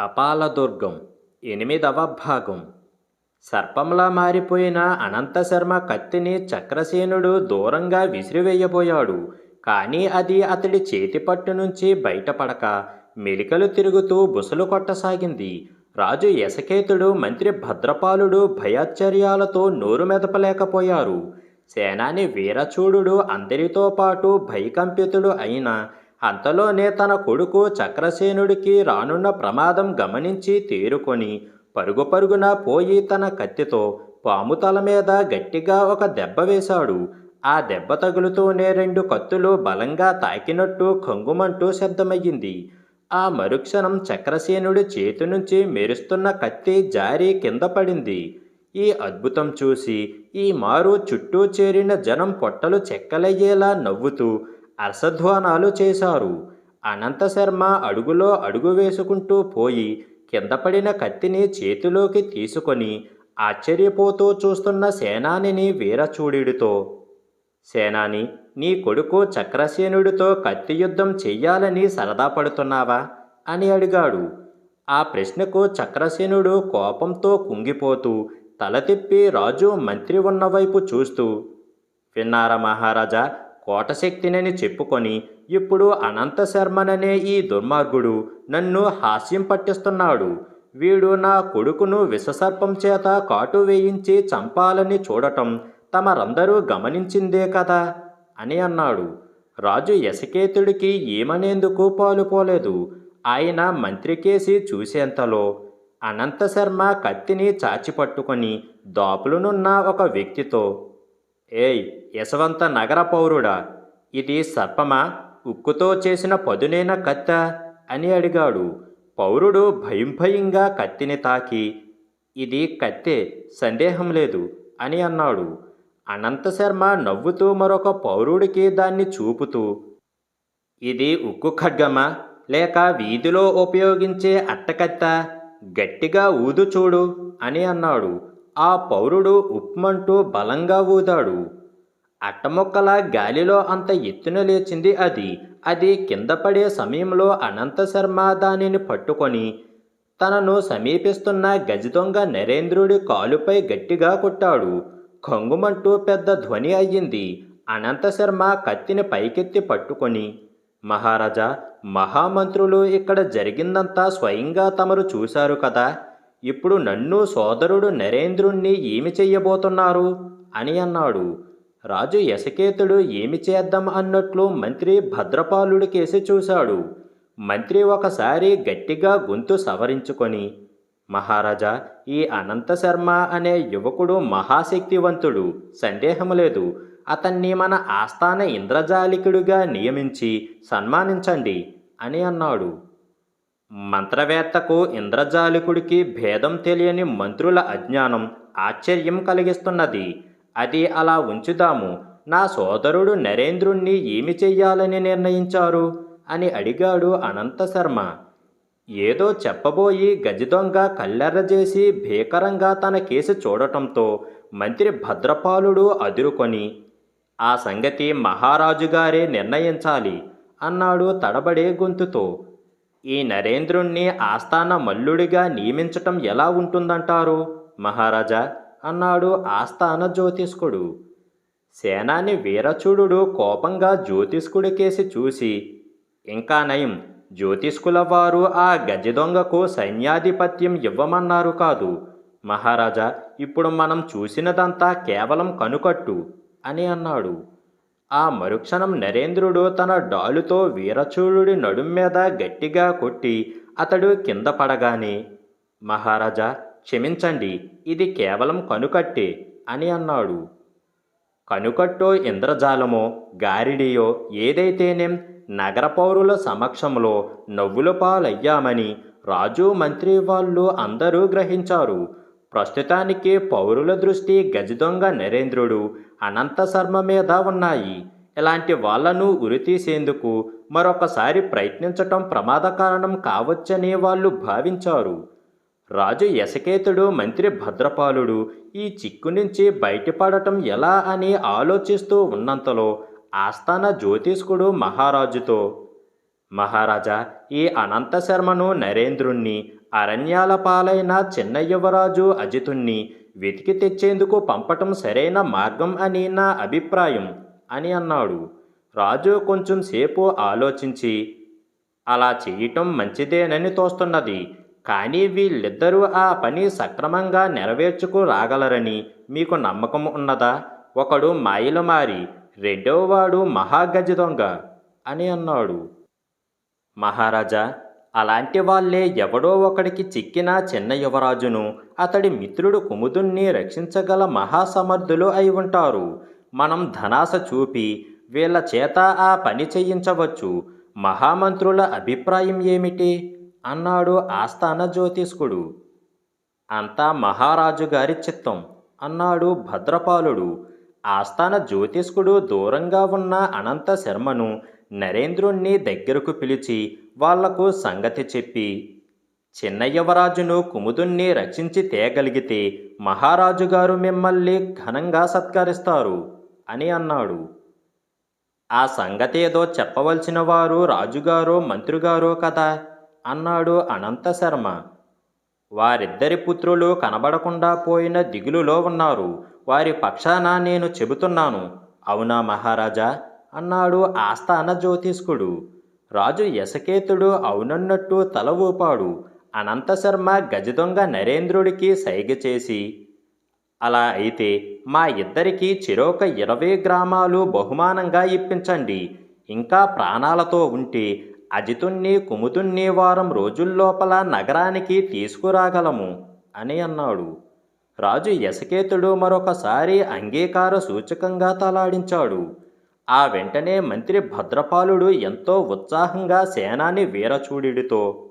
కపాలదుర్గం ఎనిమిదవ భాగం సర్పంలా మారిపోయిన అనంతశర్మ కత్తిని చక్రసేనుడు దూరంగా విసిరివేయబోయాడు. కానీ అది అతడి చేతి పట్టు నుంచి బయటపడక మెలికలు తిరుగుతూ బుసలు కొట్టసాగింది. రాజు యశకేతుడు మంత్రి భద్రపాలుడు భయాశ్చర్యాలతో నోరు మెదపలేకపోయారు. సేనాని వీరచూడుడు అందరితో పాటు భయకంపితుడు అయిన అంతలోనే తన కొడుకు చక్రసేనుడికి రానున్న ప్రమాదం గమనించి తేరుకొని పరుగు పరుగున పోయి తన కత్తితో పాము తల మీద గట్టిగా ఒక దెబ్బ వేశాడు. ఆ దెబ్బ తగులుతూనే రెండు కత్తులు బలంగా తాకినట్టు కంగుమంటూ శబ్దమయ్యింది. ఆ మరుక్షణం చక్రసేనుడి చేతి నుంచి మెరుస్తున్న కత్తి జారి కింద పడింది. ఈ అద్భుతం చూసి ఈ మారు చుట్టూ చేరిన జనం పొట్టలు చెక్కలయ్యేలా నవ్వుతూ అర్సధ్వానాలు చేశారు. అనంతశర్మ అడుగులో అడుగు వేసుకుంటూ పోయి కిందపడిన కత్తిని చేతిలోకి తీసుకొని ఆశ్చర్యపోతూ చూస్తున్న సేనానిని వీరచూడితో సేనాని నీ కొడుకు చక్రసేనుడితో కత్తి యుద్ధం చెయ్యాలని సరదా పడుతున్నావా? అని అడిగాడు. ఆ ప్రశ్నకు చక్రసేనుడు కోపంతో కుంగిపోతూ తల తిప్పి రాజు మంత్రి ఉన్నవైపు చూస్తూ విన్నారా మహారాజా కోటశక్తినని చెప్పుకొని ఇప్పుడు అనంత శర్మననే ఈ దుర్మార్గుడు నన్ను హాస్యం పట్టిస్తున్నాడు. వీడు నా కొడుకును విషసర్పం చేత కాటు వేయించి చంపాలని చూడటం తమరందరూ గమనించిందే కదా? అని అన్నాడు. రాజు యశకేతుడికి ఏమనేందుకు పాలుపోలేదు ఆయన మంత్రికేసి చూసేంతలో అనంతశర్మ కత్తిని చాచిపట్టుకొని దాపులునున్న ఒక వ్యక్తితో ఏయ్ యశవంత నగర పౌరుడా? ఇది సర్పమా? ఉక్కుతో చేసిన పదునైన కత్త? అని అడిగాడు. పౌరుడు భయం భయంగా కత్తిని తాకి. ఇది కత్తే సందేహం లేదు అని అన్నాడు. అనంతశర్మ నవ్వుతూ మరొక పౌరుడికి దాన్ని చూపుతూ ఇది ఉక్కు ఖడ్గమా? లేక వీధిలో ఉపయోగించే అట్టకత్త? గట్టిగా ఊదు చూడు అని అన్నాడు. ఆ పౌరుడు ఉప్మంటూ బలంగా ఊదాడు. అట్టముక్కల గాలిలో అంత ఎత్తున లేచింది అది. అది కింద పడే సమయంలో అనంతశర్మ దానిని పట్టుకొని తనను సమీపిస్తున్న గజదొంగ నరేంద్రుడి కాలుపై గట్టిగా కొట్టాడు. కంగుమంటూ పెద్ద ధ్వని అయ్యింది. అనంతశర్మ కత్తిని పైకెత్తి పట్టుకొని మహారాజా మహామంత్రులు ఇక్కడ జరిగిందంతా స్వయంగా తమరు చూశారు కదా? ఇప్పుడు నన్ను సోదరుడు నరేంద్రుణ్ణి ఏమి చెయ్యబోతున్నారు? అని అన్నాడు. రాజు యశకేతుడు ఏమి చేద్దాం అన్నట్లు మంత్రి భద్రపాలుడి కేసి చూశాడు. మంత్రి ఒకసారి గట్టిగా గొంతు సవరించుకొని మహారాజా ఈ అనంత శర్మ అనే యువకుడు మహాశక్తివంతుడు సందేహం లేదు. అతన్ని మన ఆస్థాన ఇంద్రజాలికుడిగా నియమించి సన్మానించండి అని అన్నాడు. మంత్రవేత్తకు ఇంద్రజాలికుడికి భేదం తెలియని మంత్రుల అజ్ఞానం ఆశ్చర్యం కలిగిస్తున్నది. అది అలా ఉంచుదాము. నా సోదరుడు నరేంద్రుణ్ణి ఏమి చెయ్యాలని నిర్ణయించారు? అని అడిగాడు అనంత శర్మ. ఏదో చెప్పబోయి గజదొంగ కల్లెర్రజేసి భీకరంగా తన కేసు చూడటంతో మంత్రి భద్రపాలుడు అదురుకొని ఆ సంగతి మహారాజుగారే నిర్ణయించాలి అన్నాడు తడబడే గొంతుతో. ఈ నరేంద్రుణ్ణి ఆస్థాన మల్లుడిగా నియమించటం ఎలా ఉంటుందంటారు? మహారాజా అన్నాడు ఆస్థాన జ్యోతిష్కుడు. సేనాని వీరచూడు కోపంగా జ్యోతిష్కుడి కేసి చూసి ఇంకా నయం జ్యోతిష్కుల వారు ఆ గజదొంగకు సైన్యాధిపత్యం ఇవ్వమన్నారు కాదు. మహారాజా ఇప్పుడు మనం చూసినదంతా కేవలం కనుకట్టు అని అన్నాడు. ఆ మరుక్షణం నరేంద్రుడు తన డాలుతో వీరచూడుడి నడుం మీద గట్టిగా కొట్టి అతడు కింద పడగానే మహారాజా క్షమించండి ఇది కేవలం కనుకట్టే అని అన్నాడు. కనుకట్టో ఇంద్రజాలమో గారిడియో ఏదైతేనేం నగర పౌరుల సమక్షంలో నవ్వుల పాలయ్యామని రాజు మంత్రి వాళ్ళు అందరూ గ్రహించారు. ప్రస్తుతానికి పౌరుల దృష్టి గజదొంగ నరేంద్రుడు. అనంత శర్మ మీద ఉన్నాయి. ఇలాంటి వాళ్ళను ఉరితీసేందుకు మరొకసారి ప్రయత్నించటం ప్రమాద కారణం కావచ్చని వాళ్ళు భావించారు. రాజు యశకేతుడు మంత్రి భద్రపాలుడు ఈ చిక్కు నుంచి బయటపడటం ఎలా అని ఆలోచిస్తూ ఉన్నంతలో ఆస్థాన జ్యోతిష్కుడు మహారాజుతో మహారాజా ఈ అనంత శర్మను నరేంద్రుణ్ణి అరణ్యాల పాలైన చిన్న యువరాజు అజితుణ్ణి వెతికి తెచ్చేందుకు పంపటం సరైన మార్గం అని నా అభిప్రాయం అని అన్నాడు. రాజు కొంచెం సేపు ఆలోచించి అలా చేయటం మంచిదేనని తోస్తున్నది. కానీ వీళ్ళిద్దరూ ఆ పని సక్రమంగా నెరవేర్చుకు రాగలరని మీకు నమ్మకం ఉన్నదా? ఒకడు మాయలు మారి రెండోవాడు మహాగజ దొంగ అని అన్నాడు. మహారాజా అలాంటి వాళ్ళే ఎవడో ఒకడికి చిక్కిన చిన్న యువరాజును అతడి మిత్రుడు కుముదుణ్ణి రక్షించగల మహాసమర్థులు అయి ఉంటారు. మనం ధనాశ చూపి వీళ్ళ చేత ఆ పని చేయించవచ్చు. మహామంత్రుల అభిప్రాయం ఏమిటి? అన్నాడు ఆస్థాన జ్యోతిష్కుడు. అంతా మహారాజు గారి చిత్తం అన్నాడు భద్రపాలుడు. ఆస్థాన జ్యోతిష్కుడు దూరంగా ఉన్న అనంత శర్మను నరేంద్రుణ్ణి దగ్గరకు పిలిచి వాళ్ళకు సంగతి చెప్పి చిన్న యువరాజును కుముదుణ్ణి రక్షించి తేగలిగితే మహారాజుగారు మిమ్మల్ని ఘనంగా సత్కరిస్తారు అని అన్నాడు. ఆ సంగతి ఏదో చెప్పవలసిన వారు రాజుగారో మంత్రిగారో కదా అన్నాడు అనంత శర్మ. వారిద్దరి పుత్రులు కనబడకుండా పోయిన దిగులులో ఉన్నారు. వారి పక్షాన నేను చెబుతున్నాను. అవునా మహారాజా? అన్నాడు ఆస్థాన జ్యోతిష్కుడు. రాజు యశకేతుడు అవునన్నట్టు తల ఊపాడు. అనంత శర్మ గజదొంగ నరేంద్రుడికి సైగ చేసి అలా అయితే మా ఇద్దరికీ చిరోక ఇరవై గ్రామాలు బహుమానంగా ఇప్పించండి. ఇంకా ప్రాణాలతో ఉంటే అజితుణ్ణి కుముతుణ్ణి వారం రోజుల్లోపల నగరానికి తీసుకురాగలము అని అన్నాడు. రాజు యశకేతుడు మరొకసారి అంగీకార సూచకంగా తలాడించాడు. ఆ వెంటనే మంత్రి భద్రపాలుడు ఎంతో ఉత్సాహంగా సేనాని వీరచూడితో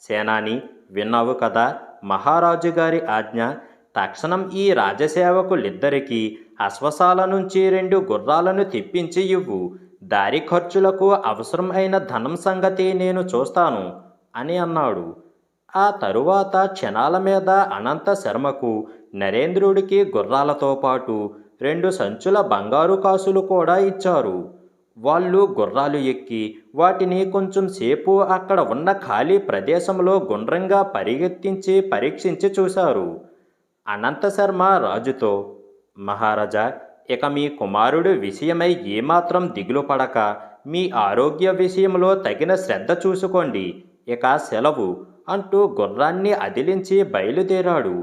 సేనాని విన్నావు కదా మహారాజు గారి ఆజ్ఞ. తక్షణం ఈ రాజసేవకులిద్దరికీ అశ్వశాల నుంచి రెండు గుర్రాలను తెప్పించి ఇవ్వు. దారి ఖర్చులకు అవసరం అయిన ధనం సంగతి నేను చూస్తాను అని అన్నాడు. ఆ తరువాత క్షణాల మీద అనంత శర్మకు నరేంద్రుడికి గుర్రాలతో పాటు రెండు సంచుల బంగారు కాసులు కూడా ఇచ్చారు. వాళ్ళు గుర్రాలు ఎక్కి వాటిని కొంచెం సేపు అక్కడ ఉన్న ఖాళీ ప్రదేశంలో గుండ్రంగా పరిగెత్తించి పరీక్షించి చూశారు. అనంత శర్మ రాజుతో మహారాజా ఇక మీ కుమారుడు విషయమై ఏమాత్రం దిగులు పడక. మీ ఆరోగ్య విషయంలో తగిన శ్రద్ధ చూసుకోండి. ఇక సెలవు అంటూ గుర్రాన్ని అదిలించి బయలుదేరాడు.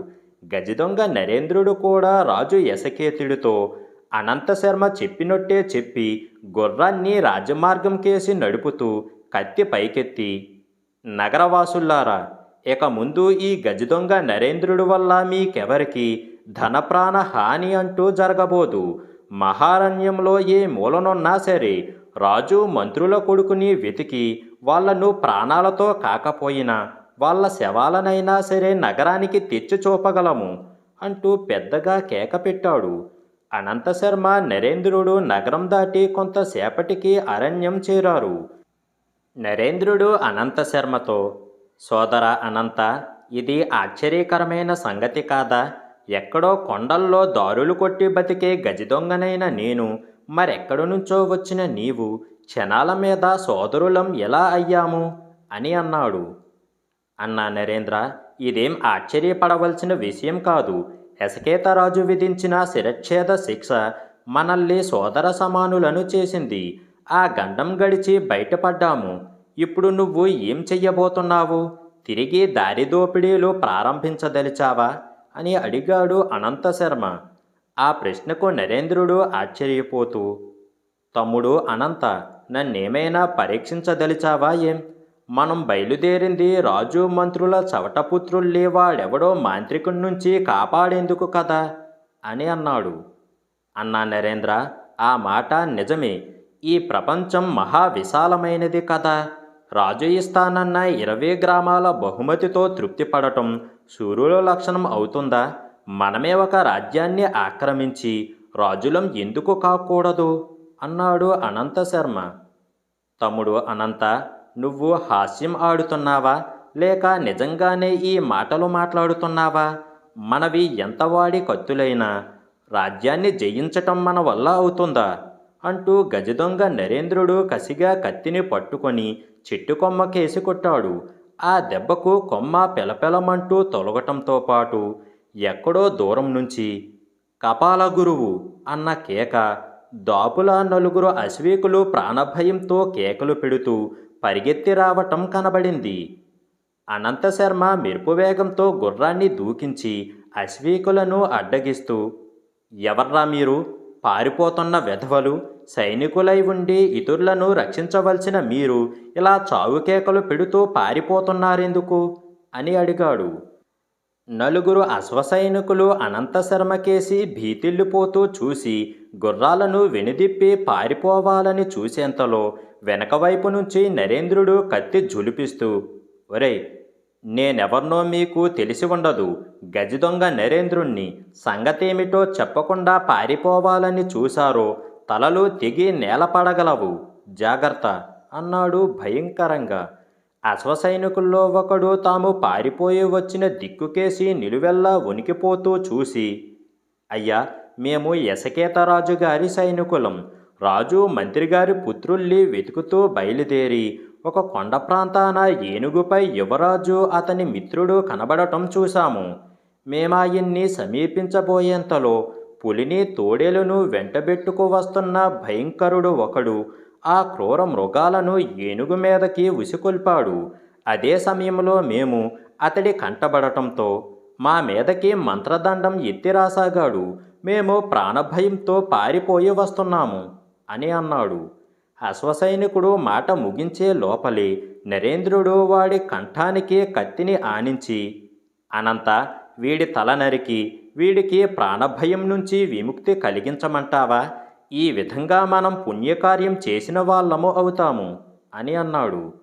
గజదొంగ నరేంద్రుడు కూడా రాజు యశకేతుడితో అనంతశర్మ చెప్పినట్టే చెప్పి గుర్రాన్ని రాజమార్గం కేసి నడుపుతూ కత్తి పైకెత్తి నగరవాసుల్లారా ఇక ముందు ఈ గజదొంగ నరేంద్రుడి వల్ల మీకెవరికి ధనప్రాణ హాని అంటూ జరగబోదు. మహారణ్యంలో ఏ మూలనున్నా సరే రాజు మంత్రుల కొడుకుని వెతికి వాళ్ళను ప్రాణాలతో కాకపోయినా వాళ్ళ శవాలనైనా సరే నగరానికి తెచ్చి చూపగలము అంటూ పెద్దగా కేక పెట్టాడు. అనంతశర్మ నరేంద్రుడు నగరం దాటి కొంతసేపటికి అరణ్యం చేరారు. నరేంద్రుడు అనంతశర్మతో సోదర అనంత ఇది ఆశ్చర్యకరమైన సంగతి కాదా? ఎక్కడో కొండల్లో దారులు కొట్టి బతికే గజదొంగనైన నేను మరెక్కడి నుంచో వచ్చిన నీవు క్షణాల మీద సోదరులం ఎలా అయ్యాము? అని అన్నాడు. అన్నా నరేంద్ర ఇదేం ఆశ్చర్యపడవలసిన విషయం కాదు. రాజు విధించిన శిరచ్ఛేద శిక్ష మనల్ని సోదర సమానులను చేసింది. ఆ గండం గడిచి బయటపడ్డాము. ఇప్పుడు నువ్వు ఏం చెయ్యబోతున్నావు? తిరిగి దారి దోపిడీలు ప్రారంభించదలిచావా? అని అడిగాడు అనంత శర్మ. ఆ ప్రశ్నకు నరేంద్రుడు ఆశ్చర్యపోతూ తమ్ముడు అనంత నన్నేమైనా పరీక్షించదలిచావా ఏం? మనం బయలుదేరింది రాజు మంత్రుల చవటపుత్రుల్ని వాడెవడో మాంత్రికుడి నుంచి కాపాడేందుకు కదా? అని అన్నాడు. అన్నా నరేంద్ర ఆ మాట నిజమే. ఈ ప్రపంచం మహా విశాలమైనది కదా. రాజు ఇస్తానన్న ఇరవై గ్రామాల బహుమతితో తృప్తి పడటం సూర్యుల లక్షణం అవుతుందా? మనమే ఒక రాజ్యాన్ని ఆక్రమించి రాజులం ఎందుకు కాకూడదు? అన్నాడు అనంత శర్మ. తమ్ముడు అనంత నువ్వు హాస్యం ఆడుతున్నావా? లేక నిజంగానే ఈ మాటలు మాట్లాడుతున్నావా? మనవి ఎంత వాడి కత్తులైనా? రాజ్యాన్ని జయించటం మన వల్ల అవుతుందా? అంటూ గజదొంగ నరేంద్రుడు కసిగా కత్తిని పట్టుకొని చెట్టు కొమ్మకేసి కొట్టాడు. ఆ దెబ్బకు కొమ్మ పెలపెలమంటూ తొలగటంతో పాటు ఎక్కడో దూరం నుంచి కపాల గురువు అన్న కేక దాపుల నలుగురు అశ్వీకులు ప్రాణభయంతో కేకలు పెడుతూ పరిగెత్తి రావటం కనబడింది. అనంతశర్మ మెరుపు వేగంతో గుర్రాన్ని దూకించి అశ్వీకులను అడ్డగిస్తూ ఎవర్రా మీరు? పారిపోతున్న వెధవలు సైనికులై ఉండి ఇతరులను రక్షించవలసిన మీరు ఇలా చావుకేకలు పెడుతూ పారిపోతున్నారెందుకు? అని అడిగాడు. నలుగురు అశ్వసైనికులు అనంతశర్మకేసి భీతిల్లిపోతూ చూసి గుర్రాలను వెనుదిప్పి పారిపోవాలని చూసేంతలో వెనకవైపు నుంచి నరేంద్రుడు కత్తి జులిపిస్తూ ఒరేయ్ నేనెవర్నో మీకు తెలిసి ఉండదు. గజదొంగ నరేంద్రుణ్ణి సంగతేమిటో చెప్పకుండా పారిపోవాలని చూశారో తలలు తెగి నేలపడగలవు జాగ్రత్త అన్నాడు భయంకరంగా. అశ్వసైనికుల్లో ఒకడు తాము పారిపోయి వచ్చిన దిక్కుకేసి నిలువెల్లా వణికిపోతూ చూసి అయ్యా మేము యశకేతరాజు గారి సైనికులం. రాజు మంత్రిగారి పుత్రుల్ని వెతుకుతూ బయలుదేరి ఒక కొండ ప్రాంతాన ఏనుగుపై యువరాజు అతని మిత్రుడు కనబడటం చూశాము. మేమాయన్ని సమీపించబోయేంతలో పులిని తోడేలను వెంటబెట్టుకు వస్తున్న భయంకరుడు ఒకడు ఆ క్రూర మృగాలను ఏనుగు మీదకి ఉసికొల్పాడు. అదే సమయంలో మేము అతడి కంటబడటంతో మా మీదకి మంత్రదండం ఎత్తిరాసాగాడు. మేము ప్రాణభయంతో పారిపోయి వస్తున్నాము. అని అన్నాడు. అశ్వసైనికుడు మాట ముగించే లోపలే నరేంద్రుడు వాడి కంఠానికి కత్తిని ఆనించి అనంత వీడి తల నరికి వీడికి ప్రాణభయం నుంచి విముక్తి కలిగించమంటావా? ఈ విధంగా మనం పుణ్యకార్యం చేసిన వాళ్ళము అవుతాము అని అన్నాడు.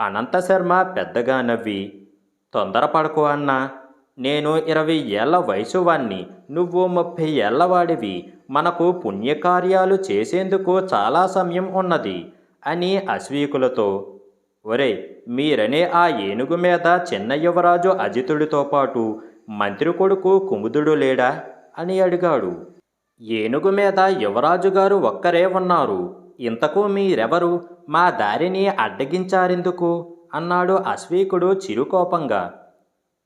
అనంతశర్మ పెద్దగా నవ్వి తొందరపడకు అన్నా. నేను ఇరవై ఏళ్ళ వయసు వాణ్ణి నువ్వు ముప్పై ఏళ్ళవాడివి మనకు పుణ్యకార్యాలు చేసేందుకు చాలా సమయం ఉన్నది అని అశ్వీకులతో ఒరే మీరనే ఆ ఏనుగు మీద చిన్న యువరాజు అజితుడితో పాటు మంత్రి కొడుకు కుముదుడు లేడా? అని అడిగాడు. ఏనుగు మీద యువరాజు గారు ఒక్కరే ఉన్నారు. ఇంతకు మీరెవరు? మా దారిని అడ్డగించారెందుకు? అన్నాడు అశ్వీకుడు చిరుకోపంగా.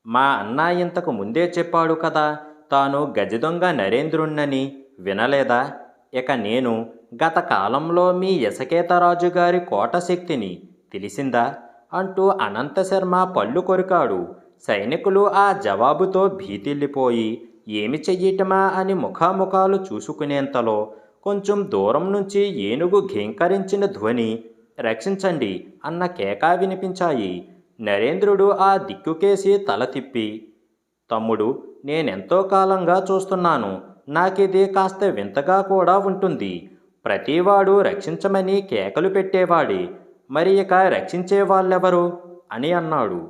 మా అన్న ఇంతకు ముందే చెప్పాడు కదా తాను గజదొంగ నరేంద్రుణ్ణని వినలేదా? ఇక నేను గత కాలంలో మీ యశకేతరాజు గారి కోట శక్తిని తెలిసిందా? అంటూ అనంతశర్మ పళ్ళు కొరికాడు. సైనికులు ఆ జవాబుతో భీతిల్లిపోయి ఏమి చెయ్యటమా అని ముఖాముఖాలు చూసుకునేంతలో కొంచెం దూరం నుంచి ఏనుగు ఘీంకరించిన ధ్వని రక్షించండి అన్న కేకా వినిపించాయి. నరేంద్రుడు ఆ దిక్కుకేసి తల తిప్పి తమ్ముడు నేనెంతో కాలంగా చూస్తున్నాను. నాకిది కాస్త వింతగా కూడా ఉంటుంది. ప్రతివాడు రక్షించమని కేకలు పెట్టేవాడి. మరి ఇక రక్షించే వాళ్ళెవరు? అని అన్నాడు.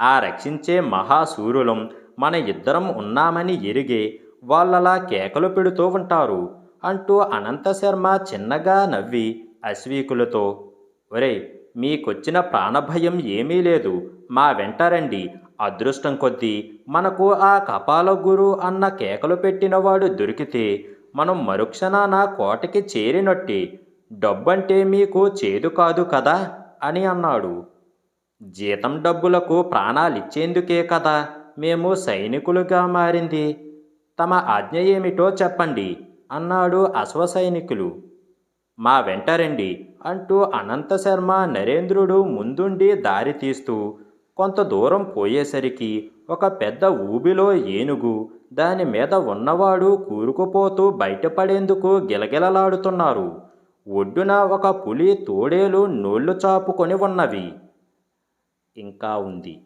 ఆ రక్షించే మహాసూరులం మన ఇద్దరం ఉన్నామని ఎరిగే వాళ్ళలా కేకలు పెడుతూ ఉంటారు అంటూ అనంతశర్మ చిన్నగా నవ్వి అశ్వీకులతో ఒరేయ్ మీకొచ్చిన ప్రాణభయం ఏమీ లేదు. మా వెంట రండి. అదృష్టం కొద్దీ మనకు ఆ కపాల గురు అన్న కేకలు పెట్టినవాడు దొరికితే మనం మరుక్షణాన కోటకి చేరినట్టే. డబ్బంటే మీకు చేదు కాదు కదా? అని అన్నాడు. జీతం డబ్బులకు ప్రాణాలిచ్చేందుకే కదా మేము సైనికులుగా మారింది. తమ ఆజ్ఞ ఏమిటో చెప్పండి అన్నాడు అశ్వ సైనికులు. మా వెంట రండి. అంటూ అనంతశర్మ నరేంద్రుడు ముందుండి దారి తీస్తూ కొంత దూరం పోయేసరికి ఒక పెద్ద ఊబిలో ఏనుగు దాని మీద ఉన్నవాడు కూరుకుపోతూ బయటపడేందుకు గిలగిలలాడుతున్నారు. ఒడ్డున ఒక పులి తోడేలు నోళ్ళు చాపుకొని ఉన్నవి. ఇంకా ఉంది.